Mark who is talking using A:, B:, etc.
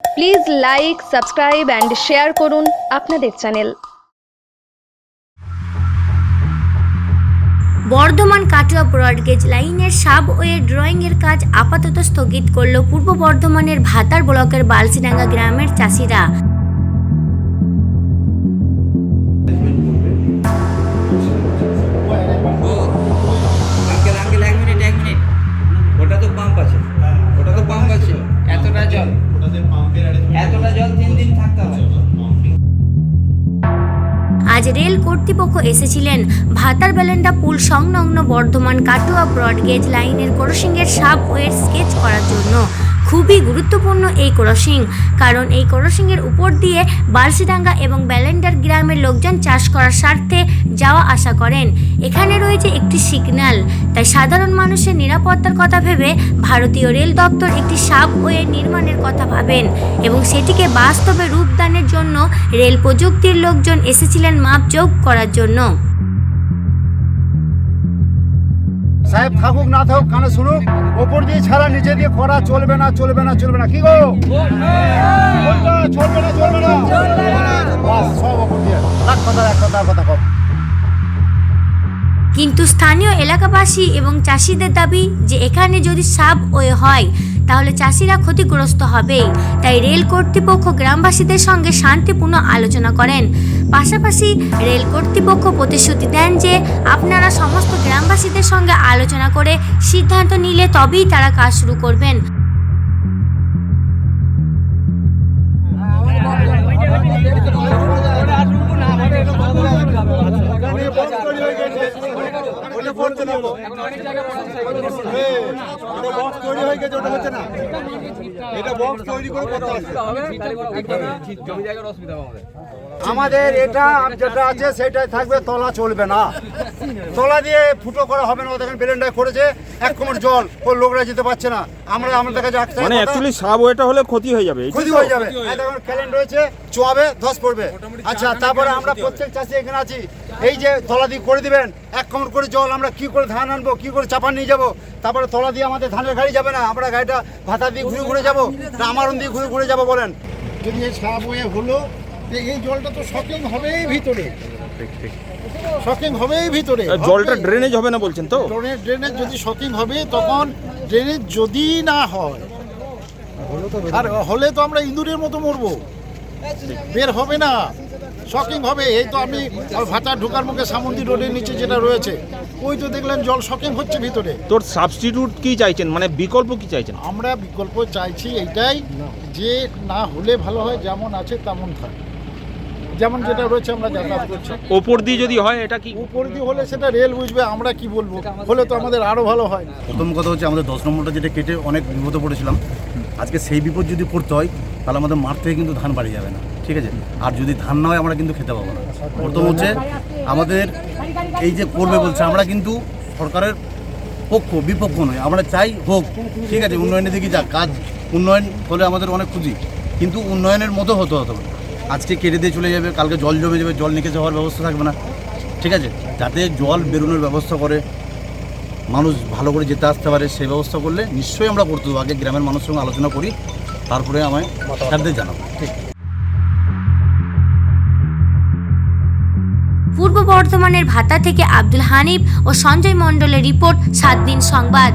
A: Please like subscribe and share করুন আপনাদের channel
B: Bardhaman Katwa broad gauge লাইনের subway ড্রয়িংয়ের কাজ আপাতত স্থগিত করল পূর্ব বর্ধমানের ভাতার ব্লকের বালসিডাঙ্গা গ্রামের চাষিরা।
C: এতটা জল তিন দিন থাকতে হবে
B: আজ রেল কর্তৃপক্ষ এসেছিলেন ভাতার বেলেন্ডা পুল সংলগ্ন বর্ধমান কাটুয়া ব্রডগেজ লাইনের ক্রসিংয়ের সাবওয়ের স্কেচ করার জন্য। খুবই গুরুত্বপূর্ণ এই ক্রসিং। কারণ এই ক্রসিংয়ের উপর দিয়ে বালসিডাঙ্গা এবং ব্যালেন্ডার গ্রামের লোকজন চাষ করার স্বার্থে যাওয়া আশা করেন। এখানে রয়েছে একটি সিগন্যাল। তাই সাধারণ মানুষের নিরাপত্তার কথা ভেবে ভারতীয় রেল দপ্তর একটি সাবওয়ে নির্মাণের কথা ভাবেন এবং সেটিকে বাস্তবে রূপদানের জন্য রেল প্রযুক্তির লোকজন এসেছিলেন মাপযোগ করার জন্য।
D: সাহেব থাকুক না থাকুক, কানে শুনুক। ওপর দিয়ে ছাড়া, নিচে দিয়ে করা, চলবে না চলবে না চলবে না। কি গো? চলবে না চলবে না। সব
B: কিন্তু স্থানীয় এলাকাবাসী এবং চাষিদের দাবি যে এখানে যদি সাবওয়ে হয় তাহলে চাষিরা ক্ষতিগ্রস্ত হবে তাই রেল কর্তৃপক্ষ গ্রামবাসীদের সঙ্গে শান্তিপূর্ণ আলোচনা করেন। পাশাপাশি রেল কর্তৃপক্ষ প্রতিশ্রুতি দেন যে, আপনারা সমস্ত গ্রামবাসীদের সঙ্গে আলোচনা করে সিদ্ধান্ত নিলে তবেই তারা কাজ শুরু করবেন।
D: আমাদের। এটা যেটা আছে সেটাই থাকবে তলা চলবে না। তলা দিয়ে ফুটো করা হবে না দেখেন বেলেন্ডায় করেছে। এক কোমর জল ওর লোকরা যেতে পারছে না। আমরা আমাদের কাছে একটা
E: মানে অ্যাকচুয়ালি সাবওয়েটা হলে ক্ষতি হয়ে যাবে
D: ক্ষতি হয়ে যাবে। এই দেখুন ক্যালেন্ড রয়েছে চোয়াবে ধস পড়বে। আচ্ছা তারপরে আমরা প্রত্যেক চাষি এখানে আছি। এই যে তলা দিয়ে করে দিবেন এক কমর করে জল আমরা কি করে ধান আনব কি করে চাপা নিয়ে যাব? তারপরে তলা দিয়ে আমাদের ধানের গাড়ি যাবে না আমরা গাড়িটা ভাতা দিয়ে ঘুরে ঘুরে যাব না আমারন দিয়ে ঘুরে ঘুরে যাব বলেন।
F: যদি এই সাপ হয়ে হলো যে এই জলটা তো শকিং হবেই ভিতরে। শকিং হবেই ভিতরে।
E: আর জলটা ড্রেনেজ হবে না বলছেন তো?
F: ড্রেনেজ ড্রেনেজ যদি শকিং হবে তখন ড্রেনেজ যদি না হয় আর হলে তো আমরা ইঁদুরের মতো মরবো। বের হবে না। শকিং হবে এই তো আমি ভাটা ঢোকার মুখে সামন্দি রোডের নিচে যেটা রয়েছে ওই তো দেখলেন জল শকিং হচ্ছে ভিতরে।
E: তোর সাবস্টিটিউট কি চাইছেন? মানে বিকল্প কি চাইছেন?
F: আমরা বিকল্প চাইছি এইটাই যে না হলে ভালো হয় যেমন আছে তেমন থাকে যেমন যেটা রয়েছে আমরা যাতায়াত করছি।
E: ওপর দিয়ে যদি হয় এটা কি?
F: উপর দিয়ে হলে সেটা রেল বুঝবে আমরা কি বলব? হলে তো আমাদের আরও ভালো হয়।
G: প্রথম কথা হচ্ছে আমাদের দশ নম্বরটা যেটা কেটে অনেক বিপদে পড়েছিলাম। আজকে সেই বিপদ যদি পড়তে হয় তাহলে আমাদের মাঠ থেকে কিন্তু ধান বাড়ি যাবে না। ঠিক আছে? আর যদি ধান না হয়, আমরা কিন্তু খেতে পাবো না। প্রথম হচ্ছে আমাদের এই যে করবে বলছে, আমরা কিন্তু সরকারের পক্ষ, বিপক্ষ নয়, আমরা চাই হোক। ঠিক আছে উন্নয়নের দিকে যাক, কাজ উন্নয়ন হলে আমাদের অনেক খুশি। কিন্তু উন্নয়নের মতো হতে হতে আজকে কেটে দিয়ে চলে যাবে, কালকে জল জমে যাবে, জল নিকেছে হওয়ার ব্যবস্থা থাকবে না। ঠিক আছে, যাতে জল বেরোনোর ব্যবস্থা করে, মানুষ ভালো করে যেতে আসতে পারে, সেই ব্যবস্থা করলে নিশ্চয়ই আমরা করতে দেবো। আগে গ্রামের মানুষের সঙ্গে আলোচনা করি, তারপরে আমায় স্যারদের জানাব। ঠিক।
B: পূর্ব বর্ধমানের ভাতা থেকে আব্দুল হানিফ ও সঞ্জয় মণ্ডলের রিপোর্ট সাত দিন সংবাদ।